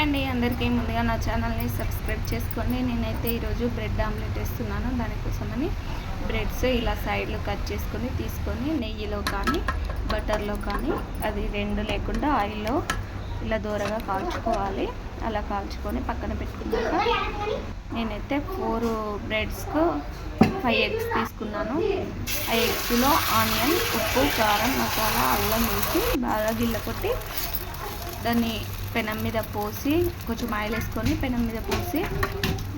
Hi అండి. అందరికీ ముందుగా నా ఛానల్ని సబ్స్క్రైబ్ చేసుకోండి. నేనైతే ఈరోజు బ్రెడ్ ఆమ్లెట్ వేస్తున్నాను. దానికోసమని బ్రెడ్స్ ఇలా సైడ్లో కట్ చేసుకొని తీసుకొని నెయ్యిలో కానీ బటర్లో కానీ అది రెండు లేకుండా ఆయిల్లో ఇలా దూరగా కాల్చుకోవాలి. అలా కాల్చుకొని పక్కన పెట్టుకున్నాక నేనైతే ఫోర్ బ్రెడ్స్కు ఫైవ్ ఎగ్స్ తీసుకున్నాను. ఆ ఎగ్స్లో ఆనియన్ ఉప్పు కారం మసాలా అల్లం వేసి బాగా గిల్ల కొట్టి దాన్ని పెనం మీద పోసి కొంచెం ఆయిల్ వేసుకొని పెనం మీద పోసి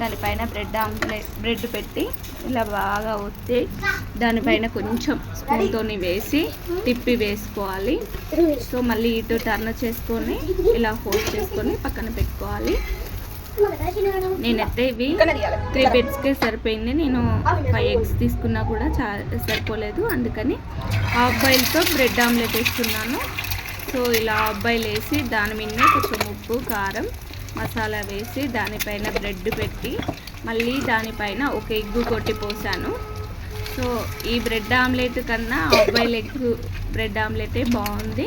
దానిపైన బ్రెడ్ ఆమ్లెట్ బ్రెడ్ పెట్టి ఇలా బాగా వస్తే దానిపైన కొంచెం స్పూన్తో వేసి తిప్పి వేసుకోవాలి. సో మళ్ళీ ఇటు టర్న్ చేసుకొని ఇలా హోల్డ్ చేసుకొని పక్కన పెట్టుకోవాలి. నేనైతే ఇవి త్రీ బెడ్స్కే సరిపోయింది. నేను ఫైవ్ ఎగ్స్ తీసుకున్నా కూడా చా సరిపోలేదు. అందుకని హాఫ్ బాయిల్తో బ్రెడ్ ఆమ్లెట్ వేసుకున్నాను. సో ఇలా అబ్బాయిలు వేసి దాని మీద కొంచెం ఉప్పు కారం మసాలా వేసి దానిపైన బ్రెడ్ పెట్టి మళ్ళీ దానిపైన ఒక ఎగ్గు కొట్టి పోసాను. సో ఈ బ్రెడ్ ఆమ్లెట్ కన్నా అబ్బాయిల ఎగ్ బ్రెడ్ ఆమ్లెటే బాగుంది.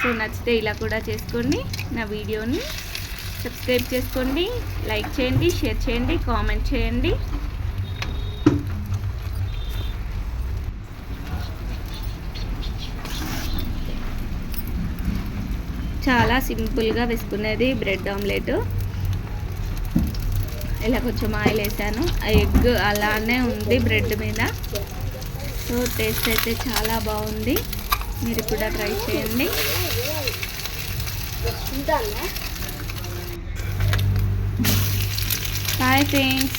సో నచ్చితే ఇలా కూడా చేసుకోండి. నా వీడియోని సబ్స్క్రైబ్ చేసుకోండి. లైక్ చేయండి షేర్ చేయండి కామెంట్ చేయండి. చాలా సింపుల్గా వేసుకునేది బ్రెడ్ ఆమ్లెట్. ఇలా కొంచెం ఆయిల్ వేసాను. ఆ ఎగ్ అలానే ఉంది బ్రెడ్ మీద. సో టేస్ట్ అయితే చాలా బాగుంది. మీరు కూడా ట్రై చేయండి. Bye friends